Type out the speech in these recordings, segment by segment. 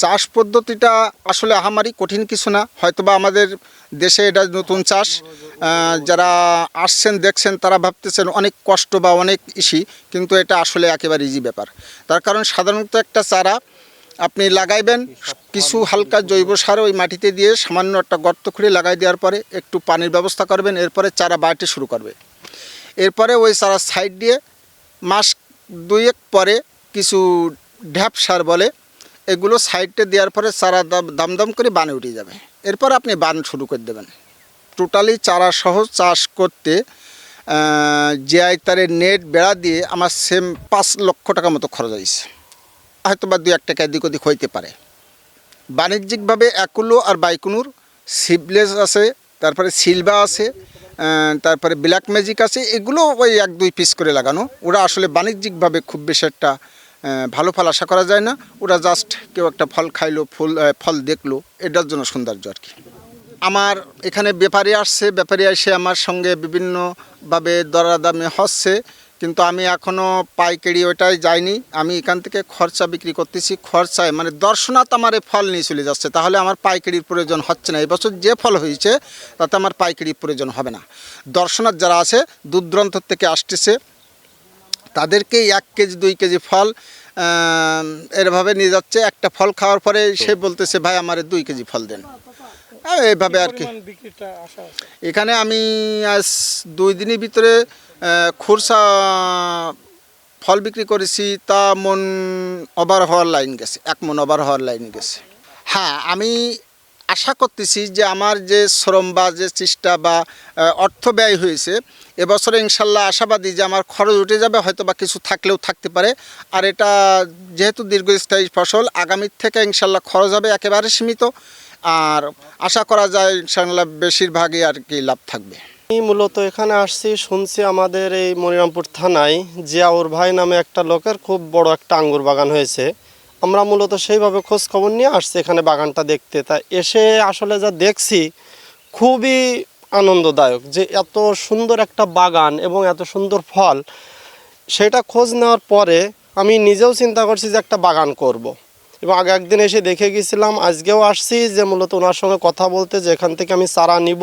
চাষ পদ্ধতিটা আসলে আহামারি কঠিন কিছু না। হয়তোবা আমাদের দেশে এটা নতুন চাষ। যারা আসছেন, দেখছেন, তারা ভাবতেছেন অনেক কষ্ট বা অনেক ইসি, কিন্তু এটা আসলে একেবারে ইজি ব্যাপার। তার কারণ সাধারণত একটা চারা আপনি লাগাইবেন, কিছু হালকা জৈব সার ওই মাটিতে দিয়ে সামান্য একটা গর্ত খুঁড়ে লাগাই দেওয়ার পরে একটু পানির ব্যবস্থা করবেন, এরপরে চারা বাড়তে শুরু করবে। এরপরে ওই চারা সাইড দিয়ে মাস দুয়েক পরে কিছু ঢ্যাপ সার বলে এগুলো সাইডে দেওয়ার পরে চারা দাম- দাম করে বানে উঠে যাবে। এরপর আপনি বান শুরু করে দেবেন। টোটালি চারা সহ চাষ করতে যে আইতারের নেট বেড়া দিয়ে আমার সেম পাঁচ লক্ষ টাকা মতো খরচ হয়েছে। হয়তো বা দু এক টাকা এদিক ওদিক হইতে পারে। বাণিজ্যিকভাবে অ্যাকুলো আর বাইকুনুর সিবলেস আছে, তারপরে সিলভা আছে তারপরে ব্ল্যাক ম্যাজিক আছে, এগুলো ওই এক দুই পিস করে লাগানো। ওরা আসলে বাণিজ্যিকভাবে খুব বেশি একটা ভালো ফল আশা করা যায় না। ওরা জাস্ট কেউ একটা ফল খাইলো, ফুল ফল দেখল, এটার জন্য সৌন্দর্য আর কি। আমার এখানে ব্যাপারী আসছে, ব্যাপারী এসে আমার সঙ্গে বিভিন্নভাবে দরাদামে হচ্ছে, কিন্তু আমি এখনও পাইকারি ওটাই যাইনি। আমি এখান থেকে খরচা বিক্রি করতেছি, খরচায় মানে দর্শনাথ আমার ফল নিয়ে চলে যাচ্ছে। তাহলে আমার পাইকারির প্রয়োজন হচ্ছে না। এবছর যে ফল হয়েছে, তাতে আমার পাইকারির প্রয়োজন হবে না। দর্শনাথ যারা আছে দূর থেকে আসতেছে তাদেরকেই এক কেজি দুই কেজি ফল এরভাবে নিয়ে যাচ্ছে। একটা ফল খাওয়ার পরে সে বলতেছে ভাই আমার দুই কেজি ফল দেন। আহ, এইভাবে আর কি? এখানে আমি আজ দুই দিনের ভিতরে খুরসা ফল বিক্রি করেছি তা মন ওভার হওয়ার লাইন গেছে এক মন ওভার হওয়ার লাইন গেছে। হ্যাঁ আমি আশা করতেছি যে আমার যে শ্রম বা যে চেষ্টা বা অর্থ ব্যয় হয়েছে, এবছরে ইনশাল্লাহ আশাবাদী যে আমার খরচ উঠে যাবে হয়তো বা কিছু থাকলেও থাকতে পারে। আর এটা যেহেতু দীর্ঘস্থায়ী ফসল আগামীর থেকে ইনশাল্লাহ খরচ হবে একেবারে সীমিত। আর আশা করা যায় ইনশাল্লাহ বেশিরভাগই আর কি লাভ থাকবে। আমি মূলত এখানে আসছি, শুনছি আমাদের এই মনিরামপুর থানায় জিয়াউর ভাই নামে একটা লোকের খুব বড় একটা আঙ্গুর বাগান হয়েছে। আমরা মূলত সেইভাবে খোঁজ খবর নিয়ে আসছি এখানে বাগানটা দেখতে। তা এসে আসলে যা দেখছি, খুবই আনন্দদায়ক যে এত সুন্দর একটা বাগান এবং এত সুন্দর ফল, সেটা খোঁজ নেওয়ার পরে আমি নিজেও চিন্তা করছি যে একটা বাগান করব। এবং আগে একদিন এসে দেখে গেছিলাম, আজকেও আসছি যে মূলত ওনার সঙ্গে কথা বলতে যে এখান থেকে আমি চারা নিব।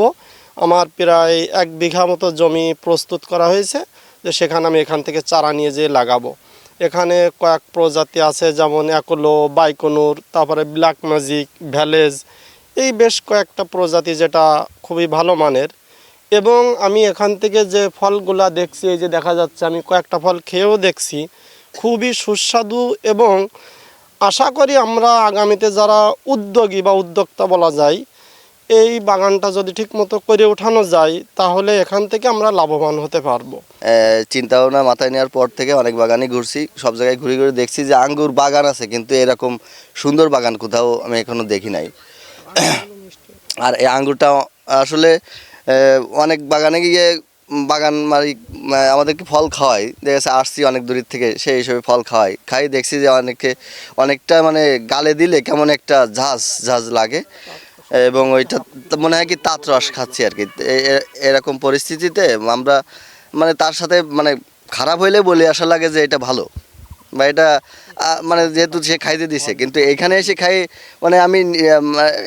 আমার প্রায় এক বিঘা মতো জমি প্রস্তুত করা হয়েছে, যে সেখানে আমি এখান থেকে চারা নিয়ে যেয়ে লাগাবো। এখানে কয়েক প্রজাতি আছে, যেমন একলো, বাইকনুর, তারপরে ব্ল্যাক ম্যাজিক, ভ্যালেজ। এই বেশ কয়েকটা প্রজাতি যেটা খুবই ভালো মানের। এবং আমি এখান থেকে যে ফলগুলা দেখছি, এই যে দেখা যাচ্ছে আমি কয়েকটা ফল খেয়েও দেখছি, খুবই সুস্বাদু এবং আশা করি আমরা আগামীতে যারা উদ্যোগী বা উদ্যোক্তা বলা যায় এই বাগানটা যদি ঠিকমতো করে ওঠানো যায়, তাহলে এখান থেকে আমরা লাভবান হতে পারব। চিন্তা ভাবনা মাথায় নেওয়ার পর থেকে অনেক বাগানে ঘুরছি। সব জায়গায় ঘুরে ঘুরে দেখছি যে আঙ্গুর বাগান আছে, কিন্তু এরকম সুন্দর বাগান কোথাও আমি এখনও দেখি নাই। আর এই আঙ্গুরটা আসলে অনেক বাগানে গিয়ে বাগান মালিক আমাদেরকে ফল খাওয়াই দেখা যাচ্ছে আসছি অনেক দূরের থেকে, সেই হিসেবে ফল খাওয়াই খাই দেখছি যে অনেকে, অনেকটা মানে গালে দিলে কেমন একটা ঝাঁজ ঝাঁজ লাগে। এবং ওইটা মনে হয় কি তাঁত রস খাচ্ছি আর কি। এরকম পরিস্থিতিতে আমরা মানে তার সাথে মানে খারাপ হইলে বলি আসা লাগে যে এটা ভালো। বা এটা মানে যেহেতু সে খাইতে দিছে, কিন্তু এখানে এসে খাই মানে আমি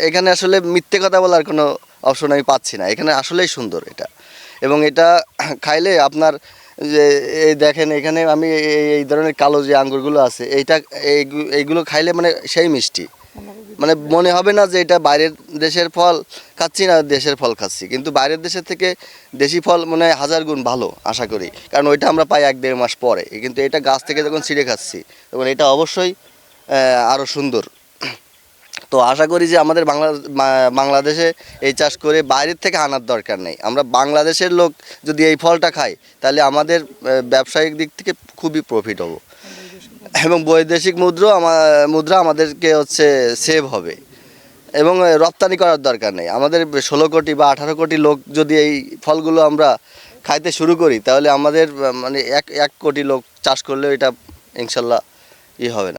এখানে আসলে মিথ্যে কথা বলার কোনো অপশন আমি পাচ্ছি না। এখানে আসলেই সুন্দর এটা। এবং এটা খাইলে আপনার যে, এই দেখেন এখানে আমি এই- ধরনের কালো যে আঙ্গুরগুলো আছে, এইটা, এইগু- এইগুলো খাইলে মানে সেই মিষ্টি। মানে মনে হবে না যে এটা বাইরের দেশের ফল খাচ্ছি না দেশের ফল খাচ্ছি। কিন্তু বাইরের দেশের থেকে দেশি ফল মনে হয় হাজার গুণ ভালো, আশা করি। কারণ ওইটা আমরা পাই এক দেড় মাস পরে। কিন্তু এটা গাছ থেকে যখন ছিঁড়ে খাচ্ছি, তখন এটা অবশ্যই আরও সুন্দর। তো আশা করি যে আমাদের বাংলা বাংলাদেশে এই চাষ করে বাইরের থেকে আনার দরকার নেই। আমরা বাংলাদেশের লোক যদি এই ফলটা খাই, তাহলে আমাদের ব্যবসায়িক দিক থেকে খুবই প্রফিট হব। এবং বৈদেশিক মুদ্রা আমার মুদ্রা আমাদেরকে হচ্ছে সেভ হবে। এবং রপ্তানি করার দরকার নেই। আমাদের ষোলো কোটি বা আঠারো কোটি লোক যদি এই ফলগুলো আমরা খাইতে শুরু করি, তাহলে আমাদের মানে এক এক কোটি লোক চাষ করলেও এটা ইনশাল্লাহ ই হবে না।